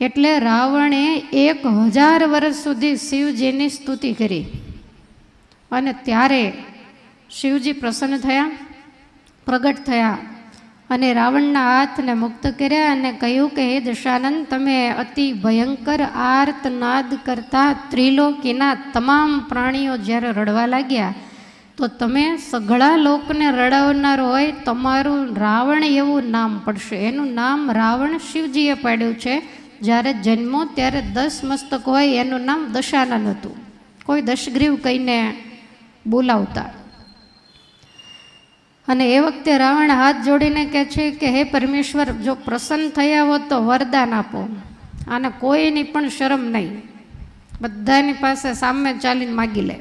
એટલે રાવણે એક હજાર વર્ષ સુધી શિવજીની સ્તુતિ કરી. અને ત્યારે શિવજી પ્રસન્ન થયા, પ્રગટ થયા અને રાવણના હાથને મુક્ત કર્યા અને કહ્યું કે, હે દશાનંદ, તમે અતિ ભયંકર આર્તનાદ કરતા ત્રિલોકીના તમામ પ્રાણીઓ જ્યારે રડવા લાગ્યા, તો તમે સઘળા લોકને રડાવનાર હોય, તમારું રાવણ એવું નામ પડશે. એનું નામ રાવણ શિવજીએ પાડ્યું છે. જ્યારે જન્મો ત્યારે દસ મસ્તક હોય એનું નામ દશાનન હતું. કોઈ દશગ્રીવ કહીને બોલાવતા. અને એ વખતે રાવણ હાથ જોડીને કહે છે કે, હે પરમેશ્વર, જો પ્રસન્ન થયા હોત તો વરદાન આપો. આને કોઈની પણ શરમ નહીં. બધાની પાસે સામે ચાલીને માગી લે.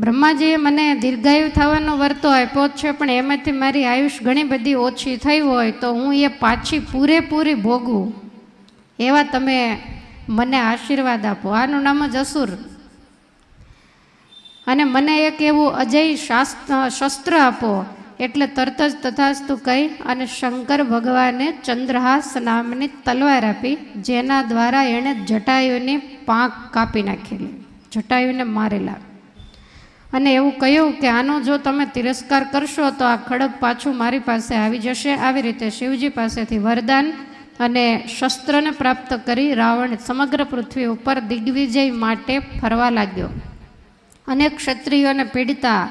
બ્રહ્માજીએ મને દીર્ઘાયુ થવાનો વર્તો આપ્યો છે, પણ એમાંથી મારી આયુષ ઘણી બધી ઓછી થઈ હોય તો હું એ પાછી પૂરેપૂરી ભોગવું. એવા તમે મને આશીર્વાદ આપો. આનું નામ જ અસુર. અને મને એક એવું અજય શાસ્ત્ર, શસ્ત્ર આપો, એટલે તરત જ તથાસ્તુ કહી અને શંકર ભગવાને ચંદ્રહાસ નામની તલવાર આપી, જેના દ્વારા એણે જટાયુની પાંખ કાપી નાખેલી. જટાયુને મારેલા. અને એવું કહ્યું કે, આનો જો તમે તિરસ્કાર કરશો તો આ ખડક પાછું મારી પાસે આવી જશે. આવી રીતે શિવજી પાસેથી વરદાન અને શસ્ત્રને પ્રાપ્ત કરી રાવણ સમગ્ર પૃથ્વી ઉપર દિગ્વિજય માટે ફરવા લાગ્યો. અનેક ક્ષત્રિયોને પીડતા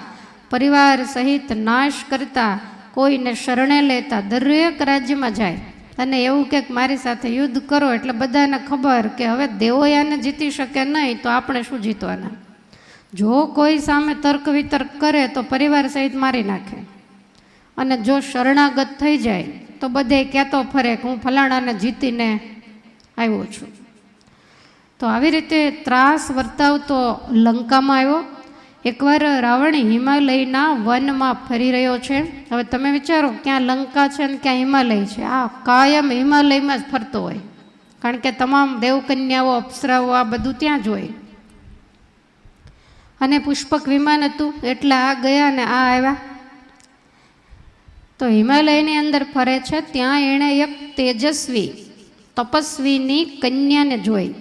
પરિવાર સહિત નાશ કરતા કોઈને શરણે લેતા દરેક રાજ્યમાં જાય. અને એવું કે, મારી સાથે યુદ્ધ કરો એટલે બધાને ખબર કે હવે દેવોયાને જીતી શકે નહીં તો આપણે શું જીતવાના? જો કોઈ સામે તર્ક વિતર્ક કરે તો પરિવાર સહિત મારી નાખે. અને જો શરણાગત થઈ જાય તો બધે કહેતો ફરે કે હું ફલાણાને જીતીને આવ્યો છું. તો આવી રીતે ત્રાસ વર્તાવતો લંકામાં આવ્યો. એકવાર રાવણ હિમાલયના વનમાં ફરી રહ્યો છે. હવે તમે વિચારો ક્યાં લંકા છે ને ક્યાં હિમાલય છે. આ કાયમ હિમાલયમાં જ ફરતો હોય. કારણ કે તમામ દેવકન્યાઓ, અપ્સરાઓ આ બધું ત્યાં જ હોય. અને પુષ્પક વિમાન હતું, એટલે આ ગયા ને આ આવ્યા. તો હિમાલયની અંદર ફરે છે, ત્યાં એણે એક તેજસ્વી, તપસ્વીની કન્યાને જોઈ.